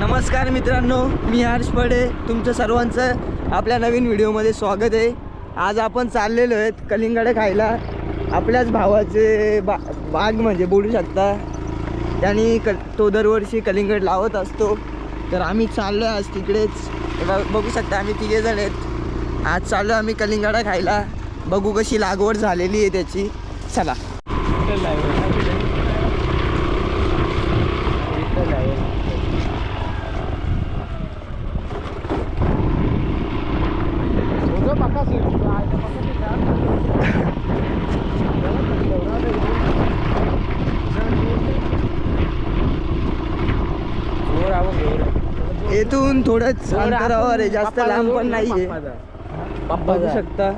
नमस्कार मित्रांनो मी हर्ष पडे तुमचं सर्वांचं आपल्या नवीन व्हिडिओमध्ये स्वागत आहे. आज आपण चाललेलो आहेत कलिंगडे खायला. आपल्याच भावाचे बा बाग म्हणजे बोलू शकता. त्यांनी क तो दरवर्षी कलिंगड लावत असतो. तर आम्ही चाललो आहे आज तिकडेच. बघ- बघू शकता आम्ही तिघे जण आहेत. आज चाललो आम्ही कलिंगडा खायला. बघू कशी लागवड झालेली आहे त्याची. चला. येथून थोडंच अंतरावर आहे जास्त लांब पण नाही आहे बघू शकता.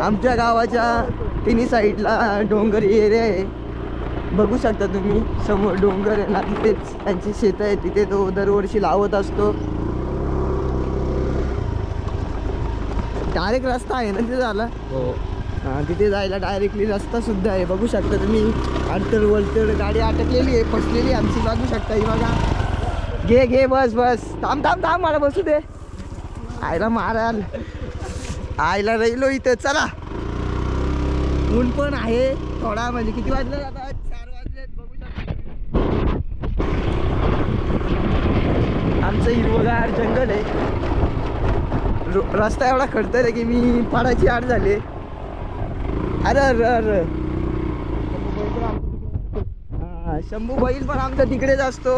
आमच्या गावाच्या तिन्ही साईडला डोंगरी एरिया आहे. बघू शकता तुम्ही समोर डोंगर आहे ना तिथेच त्यांची शेतं आहे तिथे तो दरवर्षी लावत असतो. डायरेक्ट रस्ता आहे ना तिथे झाला. हा. तिथे जायला डायरेक्टली रस्ता सुद्धा आहे. बघू शकता तुम्ही अडतर वलतर गाडी अटकलेली आहे फसलेली आमची. बघू शकता ही बघा. घे घे बस बस. थांब थांब थांब मला बसू दे. आईला माराल आईला राहिलो इथं. चला. ऊन पण आहे. थोडा म्हणजे किती वाजले? आता चार वाजलेत बघू शकता. आमचं हिरवगार जंगल आहे. रस्ता एवढा खडतर आहे की मी पडायची आड झाले. अरे अरे अरे. शंभू बैल पण आमचा तिकडेच असतो.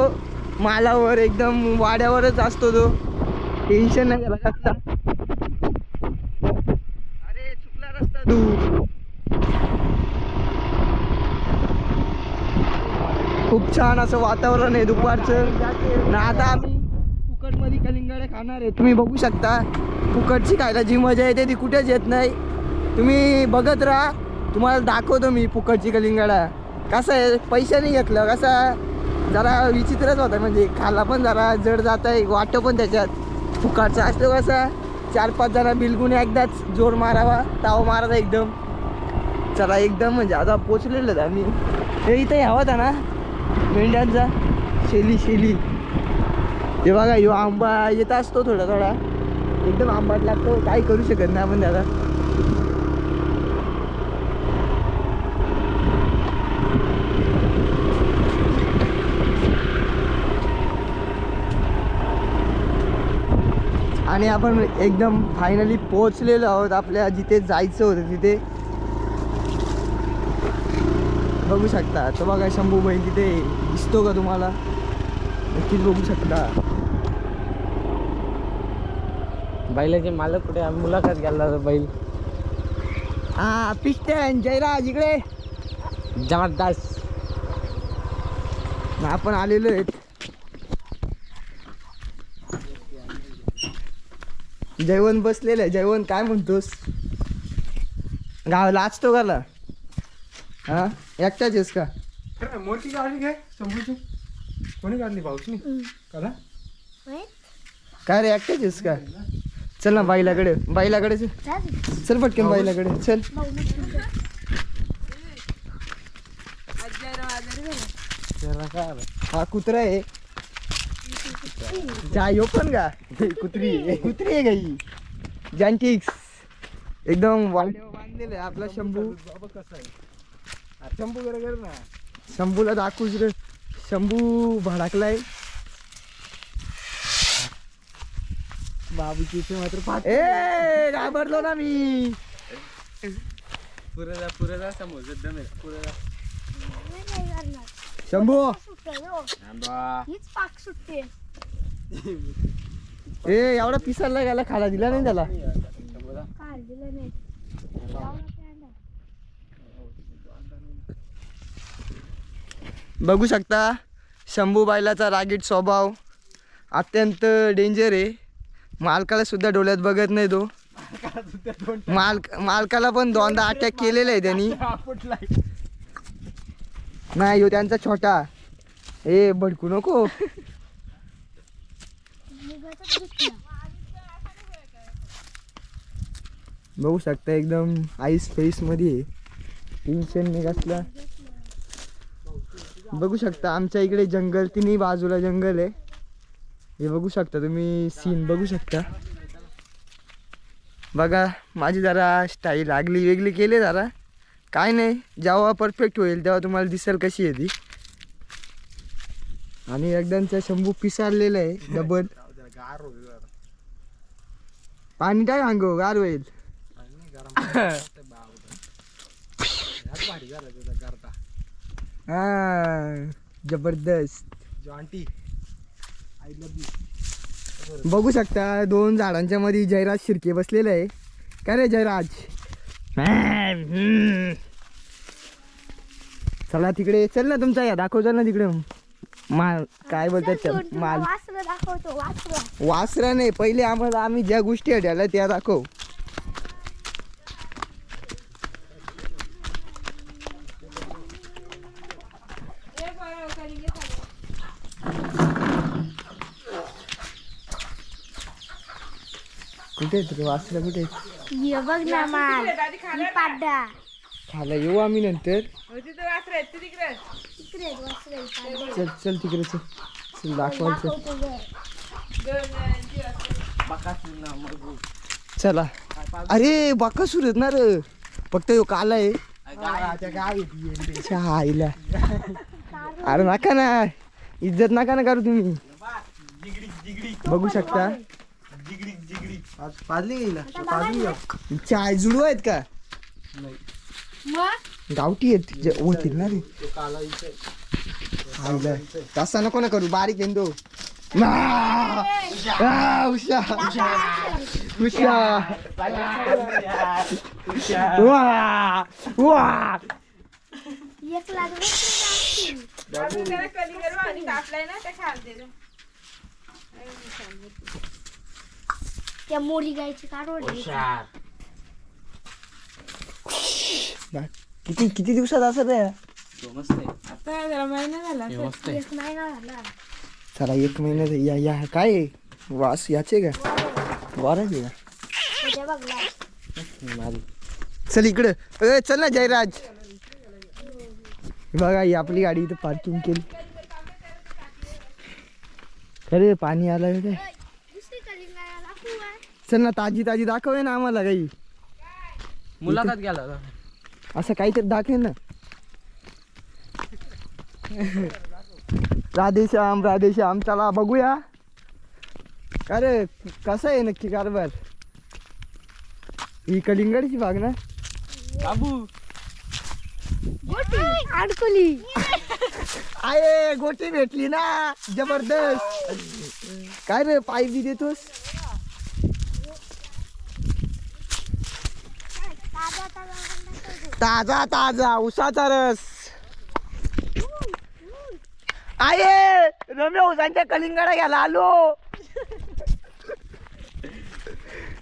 मालावर एकदम वाड्यावरच असतो तो. टेन्शन नाही झाला जास्त अरे चुकला रस्ता तू. खूप छान असं वातावरण आहे दुपारचं. ना आता आम्ही फुकटमध्ये कलिंगडे खाणार आहे. तुम्ही बघू शकता. फुकटची खायला जी मजा येते ती कुठेच येत नाही. तुम्ही बघत राहा. तुम्हाला दाखवतो मी फुकटची कलिंगडा. कसं आहे? पैसे नाही घेतलं. कसं? जरा विचित्रच होता. म्हणजे खाला पण जरा जड जात आहे. वाटतं पण त्याच्यात. फुकटचा असतो कसा? चार पाच जणा बिलकुल एकदाच जोर मारावा. ताव मारावा एकदम. चला एकदम म्हणजे आता पोचलेलं आम्ही. हे इथं हवा होता ना? मेंढ्यांचा. शेली शेली. ते बघा यो आंबा येत असतो थोडा थोडा. एकदम आंबाट लागतो. काही करू शकत नाही आपण त्याला. आणि आपण एकदम फायनली पोहोचलेलो आहोत आपल्या जिथे जायचं होतं तिथे. बघू शकता. तो बघा शंभू बहीण तिथे दिसतो का तुम्हाला? नक्कीच बघू शकता. बैलाचे मालक कुठे? आम्ही मुलाखत घ्यायला बैल. हा पिस्टन जयराज इकडे. जबरदस्त. आपण आलेलो आहेत. जयवंत बसलेलं आहे. जयवंत काय म्हणतोस? गाव लाचतो गाला हा? एकटाच आहेस का? मोठी गाडी घे शंभूची. कोणी काढली पाऊसनी कला? काय रे एकटाच आहेस का? चल ना बाईलाकडे बाईलाकडे चल. चल पटकन बाईलाकडे चल. हा कुत्रा आहे. जायो पण का कुत्री आहे. कुत्री आहे गाई. जॅन्टिक्स एकदम बांधलेलं आहे आपला शंभू बाबा कसा आहे? शंभू जरा कर ना. शंभूला दाखवूच रे. शंभू भडकलाय. बाबूची इथे मात्र पाठ ए घाबरलो ना मी. पुरे जा पुरे जा समोर एकदम पुरे जा. शंभू. हीच पाक सुटते ए एवढा पिसायला गेला खाला दिला नाही त्याला. नाही बघू शकता शंभू बैलाचा रागीट स्वभाव अत्यंत डेंजर आहे. मालकाला सुद्धा डोळ्यात बघत नाही तो. मालक मालकाला पण दोनदा अटॅक केलेला आहे त्यांनी. नाही ह्यो त्यांचा छोटा. ए भडकू नको. बघू शकता एकदम आईस फेस मध्ये. टेन्शन नाही बघू शकता आमच्या इकडे जंगल तिन्ही बाजूला जंगल आहे. हे बघू शकता तुम्ही सीन बघू शकता. बघा माझी जरा स्टाईल लागली वेगळी केली जरा. काय नाही जेव्हा परफेक्ट होईल तेव्हा तुम्हाला दिसेल कशी आहे ती. आणि एकदाचा शंभू पिसारलेला आहे डबल पाणी काय अंगो गार होईल. हा जबरदस्त. जॉन्टी. बघू शकता दोन झाडांच्या मध्ये जयराज शिर्के बसलेला आहे. काय रे जयराज? चला तिकडे चल ना तुमचा या दाखव चल ना तिकडे. माल काय बोलतात माल वासरं नाही पहिले आम्हाला आम्ही ज्या गोष्टी हटायला त्या दाखव. कुठे आहेत रे वासरा कुठे? आहेत? ये बघ ना माल. ही पाड्डा खायला येऊ आम्ही नंतर. इकडे आहेत वासरं, ही. चल चल तिकडे चल. चल दाखवतो गं. चला. अरे बाकासूर आहेत ना रे. फक्त यो काला आहे. अच्छा, आईला. अरे नका ना. इज्जत नका ना करू तुम्ही. बघू शकता. पाजली गेला चाय जुडू आहेत का? मग? गावठी आहेत जे ना रे आईला तसा नको ना करू बारीक येतो उषा उषा वा वा. एक लागलं त्या मोरी गायची. किती किती दिवसात असत आहे मस्त आहे. हे मस्त आहे. एक महिना झाला. चला एक महिन्यात या या काय? आहे? वास याचे का? वाराचे का? उद्या बघला माल चल इकडं. ए चल ना जयराज. बघा ही आपली गाडी इथं पार्किंग केली. अरे पाणी आलं रे दुसरी कलिंगडाला दाखवू आहे. चल ना ताजी ताजी दाखव ना आम्हाला काही. मुलाखत गेला होता. असं काहीतरी दाखव ना. राधेश्याम राधेश्याम चला बघूया. अरे कसं आहे नक्की कारभार? ही कलिंगडची बाग ना? बाबू. गोटी. अडकली आहे गोटी भेटली ना जबरदस्त. काय रे पाईप बी देतोस ताजा ताजा ताजा उसाचा रस. आहे रम्या उसांच्या कलिंगडा घ्यायला आलो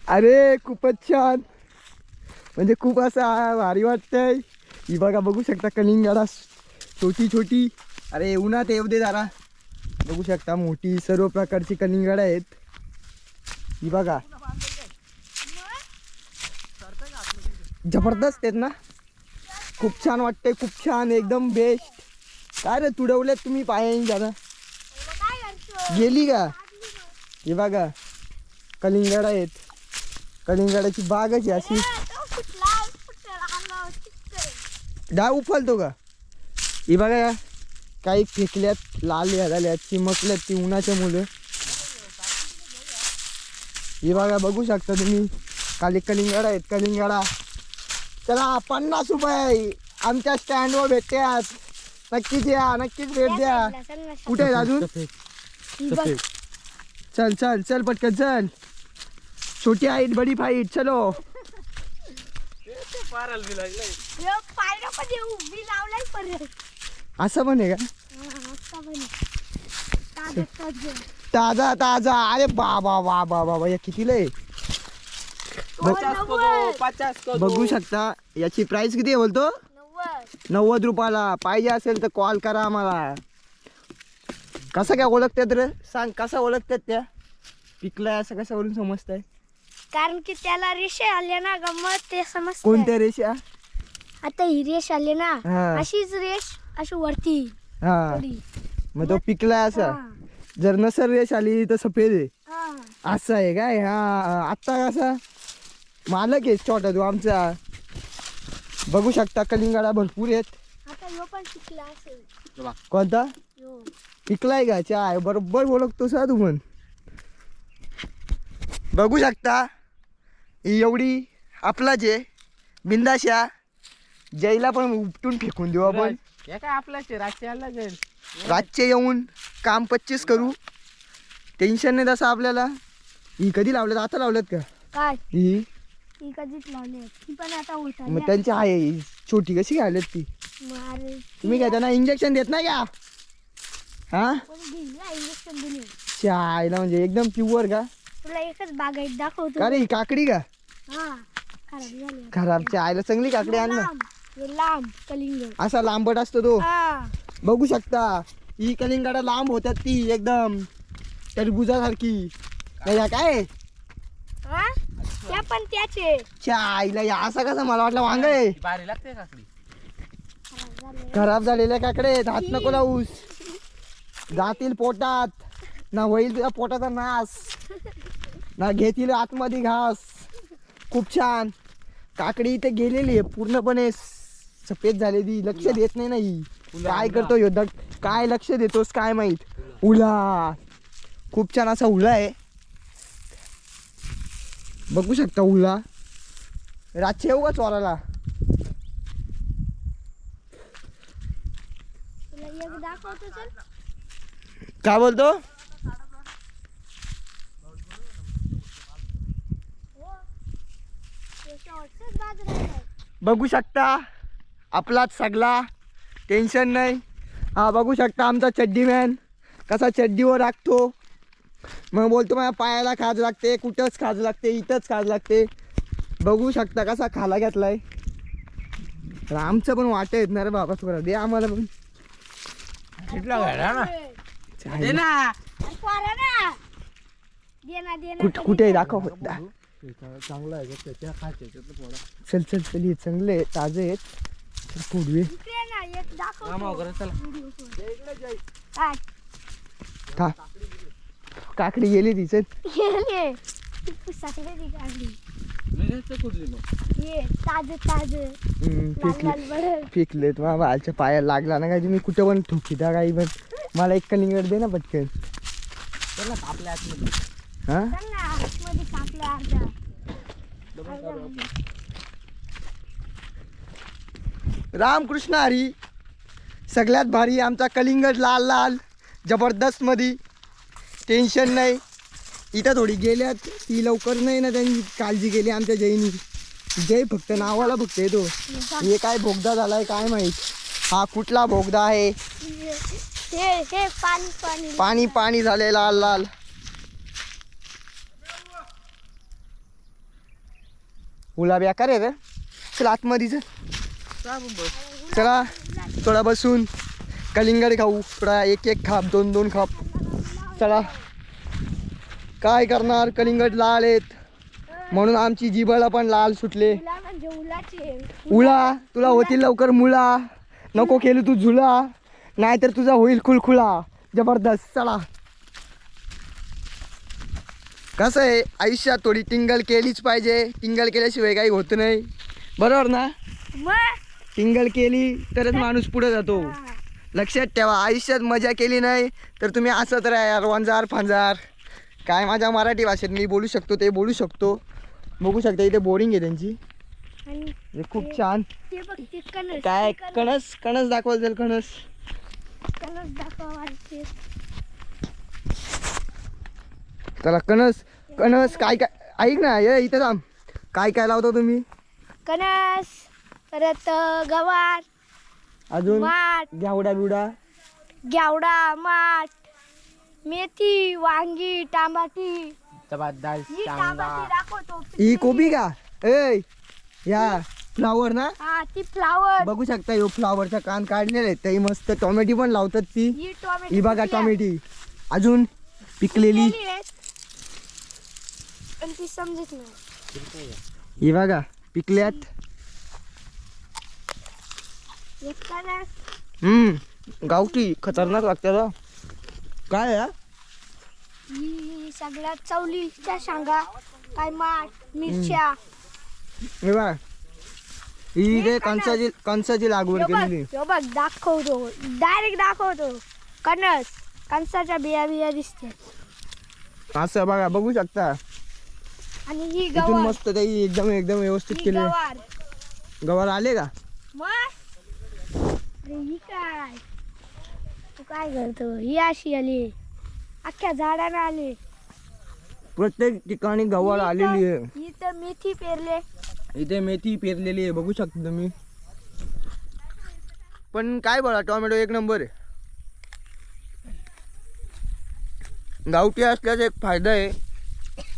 अरे खूपच छान. म्हणजे खूप असा भारी वाटतंय. ही बघा बघू शकता कलिंगडा. छोटी छोटी. अरे उन्हात येऊ दे जरा. बघू शकता मोठी सर्व प्रकारची कलिंगड आहेत. ही बघा. जबरदस्त आहेत ना? खूप छान वाटतंय खूप छान एकदम बेस्ट काय रे तुडवल्यात तुम्ही पायाने करतो गेली का? हे बघा कलिंगड आहेत. कलिंगडाची बागच आहे अशी. डाळ उफालतो का? हे बघा या. काही फेकल्यात लाल या झाल्यात चिमकल्यात ती उन्हाच्या मुलं. हे बघा बघू शकता तुम्ही. खाली कलिंगड आहेत कलिंगडा. चला पन्नास रुपये. आमच्या स्टँडवर भेटतात. नक्कीच या नक्कीच भेट द्या. कुठे आहेत अजून. चल चल चल पटकन चल. छोटी हाईट बडी फाईट चलो. असं पण आहे का? हा, आहे. ताजं ताजं. ताजा ताजा. अरे बाबा वा बा बाबा या कितीला आहे? बघू शकता याची प्राइस किती आहे बोलतो? नव्वद. नव्वद रुपयाला. पाहिजे असेल तर कॉल करा आम्हाला. कसं काय ओळखतात रे? सांग कसं ओळखतात त्या? पिकलाय असं कसं वरून समजतंय? कारण की त्याला रेषा आल्या ना गमत ते समजत कोणत्या रेषा? आता ही रेष आली ना हा. अशीच रेष अशी वरती. हा. थोडी. मग तो पिकलाय असा. जर नसर रेश आली तर सफेद आहे. हा. असं आहे काय? हा. आत्ता कसा? मालक आहे छोटा तो आमचा. बघू शकता कलिंगडा भरपूर आहेत. आता ह्यो पण शिकला असेल. कोणता. पिकलाय का? चाय बरोबर ओळखतोस हा तू पण. बघू शकता ही एवढी आपलाच आहे. बिंदाशा. जयला पण उपटून फेकून देऊ आपण. हे काय जाईल. रातचे येऊन काम पच्चीस करू. टेन्शन नाही तसं आपल्याला. ही कधी लावल्यात? आता लावल्यात का? काय? ही ती कधीच लावली आहे. ती पण आता होत मग त्यांची आहे. ही छोटी कशी घालत ती? तुम्ही काय त्यांना इंजेक्शन देत नाही का? हा? इंजेक्शन दिले चायला म्हणजे एकदम प्युअर का? तुला एकच बागायत दाखवतो. का रे ही काकडी का? हा खराब झाली. खराब चायला चांगली काकडी आण ना. लांब हे लांब कलिंगड असा लांबट असतो तो. हा. बघू शकता ही कलिंगडा लांब होत्यात ती एकदम. टरबुजासारखी नाही का काय? हा? त्या पण त्याचे. चायला या असा कसा मला वाटलं वांग आहे. बारी लागते काकडी? खराब झाले खराब झालेल्या काकडे हात नको लावूस. जातील पोटात. ना होईल तुझ्या पोटाचा नाश ना घेतील आतमध्ये घास. खूप छान. काकडी इथे गेलेली आहे पूर्णपणे सफेद झालेली लक्ष देत नाही ना ही. काय करतो ह्यो काय लक्ष देतोस काय माहीत? उला. खूप छान असा उला आहे. बघू शकता उला रातचे येऊ का चोराला? काय बोलतो? हो. बघू शकता. आपलाच सगळा. टेन्शन नाही. हा बघू शकता आमचा चड्डी मॅन कसा चड्डीवर राखतो. मग बोलतो माझ्या पायाला खाज लागते कुठंच खाज लागते इथंच खाज लागते. बघू शकता कसा खाला घेतलाय. तर आमचं पण वाट येत ना रे बाबा थोडा. दे आम्हाला पण. कुठला घडा ना. दे ना. अरे पोरा ना दे ना दे ना कुठ कुठे आहे? दाखव चांगला आहे त्याच्या चल चल चल हे चांगले ताजे आहेत. करा चला. काकडी गेली ती ती काढली ये ताज ताज. लाल फेकले लाल बरं. फेकले तुम्हाला बालच्या पायाला लागला ना काय मी कुठं पण ठोकीदा काही पण मला एक कलिंगड दे ना पटकन. चला आपल्या आतमध्ये. हा? चल ना आतमध्ये टाकलं अर्धा रामकृष्ण हरी. सगळ्यात भारी आमचा कलिंगड लाल लाल जबरदस्त मध्ये टेन्शन नाही. इथं थोडी गेल्यात ती लवकर नाही ना त्यांनी काळजी केली आमच्या जैनी जय फक्त नावाला फक्त येतो. हे काय भोगदा झालाय काय माहीत? हा कुठला भोगदा आहे? हे हे पाणी पाणी. झाले लाल लाल. उला बेकार आहे रे. चल आतमध्ये चल. चला थोडा बसून. कलिंगड खाऊ. थोडा एक एक खाप दोन दोन खाप. चला. काय करणार? कलिंगड लाल आहेत. म्हणून आमची जिबाला पण लाल सुटले. उला म्हणजे उळा तुला होतील लवकर मुळा नको खेळू तू झुला. नाहीतर तुझा होईल खुलखुला. जबरदस्त. चला. कसं आहे? आयुष्यात थोडी टिंगल केलीच पाहिजे. टिंगल केल्याशिवाय काही होत नाही. बरोबर ना? टिंगल केली तरच माणूस पुढे जातो. लक्षात ठेवा आयुष्यात मजा केली नाही तर तुम्ही असत राहा यार वंजार फांजार. काय माझ्या मराठी भाषेत मी बोलू शकतो ते बोलू शकतो. बघू शकता इथे बोरिंग आहे त्यांची. हे खूप छान. काय कणस- कणस दाखवाल जाईल कणस. चला कणस कणस काय काय ऐक ना ये इथं थांब. काय काय लावता तुम्ही? कणस परत गवार. अजून? माठ घ्यावडा बिवडा? ग्यावडा माठ मेथी वांगी टमाटी. ही दाखवतो ही कोबी का? ए या फ्लावर ना? हा ती फ्लावर बघू शकता ह्यो फ्लावरचा कान काढलेले आहेत ते मस्त टोमॅटो पण लावतात ती. ही टोमॅटो ही बघा टोमॅटी. अजून पिकलेली. पण ती समजत नाही. ही बघा पिकल्यात. हम्म गावठी खतरनाक लागते ना काय हा? सगळ्यात चवलीच्या शांगा काय माठ मिरच्या. हे बघ. ही इथे कणसाची कणसाची लागवड ह्यो बघ केलेली. ह्यो बघ दाखवतो. डायरेक्ट दाखवतो. कणस. कणसाच्या बिया बिया दिसते. असं बघा बघू शकता. आणि ही इथून गवार. मस्त ते एकदम एकदम व्यवस्थित ही केले गवार. गवार आले का? मग अरे ही काय तू काय करतो? ही अशी आली. अख्ख्या झाडानं आली. प्रत्येक ठिकाणी गवार आलेली आहे. ही तर मेथी पेरले. इथे मेथी पेरलेली आहे. बघू शकता तुम्ही. पण काय बघा टोमॅटो एक नंबर आहे. गावठी असल्याचा एक फायदा आहे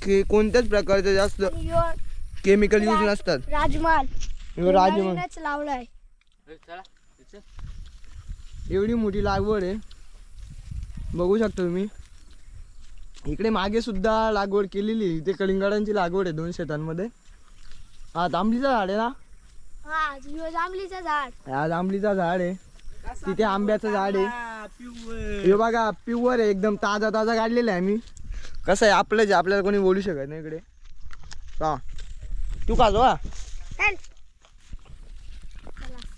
की कोणत्याच प्रकारचे जास्त आणि ह्यो केमिकल यूज नसतात. राजमाल ह्यो राजमा नवीनच लावलाय. एवढी मोठी लागवड आहे. बघू शकता तुम्ही. इकडे मागे सुद्धा लागवड केलेली आहे. इथे कलिंगडांची लागवड आहे दोन शेतांमध्ये. हा तांबलीचं झाड आहे ना? हा जांभलीचं झाड. आज आंबलीचा झाड आहे. तिथे आंब्याचं झाड आहे. हे बघा प्युअर आहे. एकदम ताजा ताजा काढलेला आहे आम्ही कसं आहे आपलं जे आपल्याला कोणी बोलू शकत नाही इकडे. हा. तू का जो चल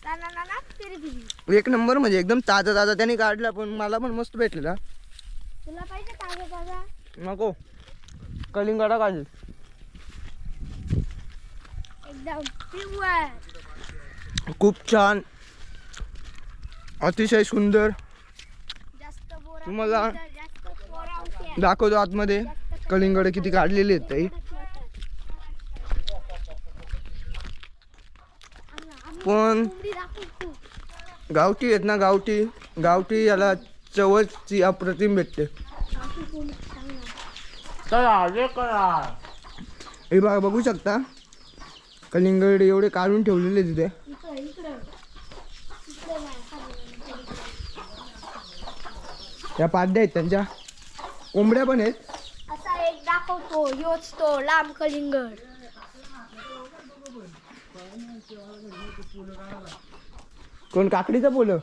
चला ना ना ना तेरी दिली एक नंबर म्हणजे एकदम ताजा ताजा त्याने काढला पण मला पण मस्त भेटलेला. तुला पाहिजे ताजा ताजा? नको. कलिंगडा काढले. एकदम खूप छान. अतिशय सुंदर. जास्त बोरा तुम्हाला जास्त पोरा होत्या. दाखवतो आतमध्ये. कलिंगड किती काढलेले आहेत ताई. पण कोंबडी दाखव तू. गावठी आहेत ना गावठी. गावठी याला चवची अप्रतिम भेटते. हे बघा बघू शकता. कलिंगड एवढे काढून ठेवलेले तिथे. त्या पाड्या आहेत त्यांच्या. कोंबड्या पण आहेत. असा एक दाखवतो ह्योच तो लांब कलिंगड. कोण काकडीचं पोलं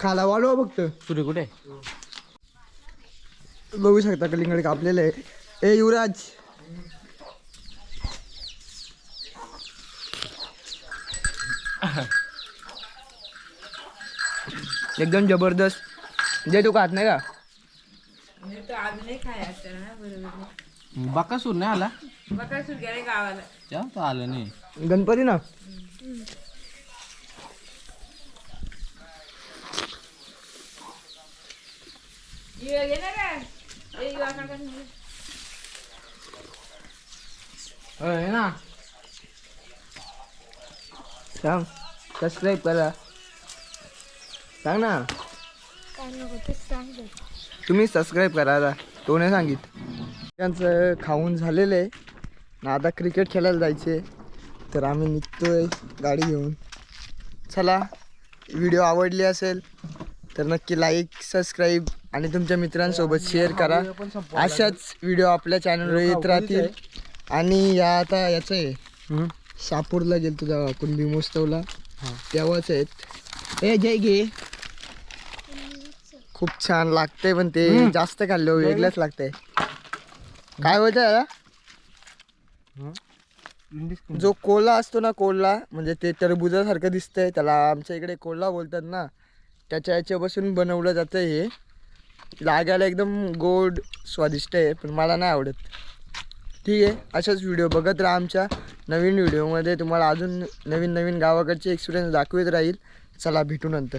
खाला वाढवा फक्त. सुरी कुठे? बघू शकता कलिंगड कापलेलं आहे. ए युवराज. एकदम जबरदस्त. जे तू खात नाही का? बकासूर नाही आला? तेव्हा तो आलं नाही. गणपती ना ना सांग सबस्क्राईब करा सांग ना तुम्ही सबस्क्राईब करा आता तो नाही सांगित त्यांचं खाऊन झालेलं आहे ना आता क्रिकेट खेळायला जायचे तर आम्ही निघतोय गाडी घेऊन चला व्हिडिओ आवडली असेल तर नक्की लाईक सबस्क्राईब आणि तुमच्या मित्रांसोबत शेअर करा. अशाच व्हिडिओ आपल्या चॅनलवर येत राहतील. आणि या आता याचं आहे. शापूरला गेलतो तेव्हा आपण भीमोत्सवला तेव्हाच आहेत. ए जय घे. खूप छान लागते पण ते जास्त खाल्लं वेगळंच लागतंय. काय होतं जो कोल्हा असतो ना कोल्हा म्हणजे ते टरबुजासारखं दिसतंय. त्याला आमच्या इकडे कोल्हा बोलतात ना. त्याच्या याच्यापासून बनवलं जातं हे. लागायला एकदम गोड स्वादिष्ट आहे पण मला नाही आवडत. ठीक आहे अशाच व्हिडिओ बघत राहा आमच्या नवीन व्हिडिओमध्ये तुम्हाला अजून नवीन नवीन गावाकडचे एक्सपिरियन्स दाखवत राहील. चला भेटू नंतर.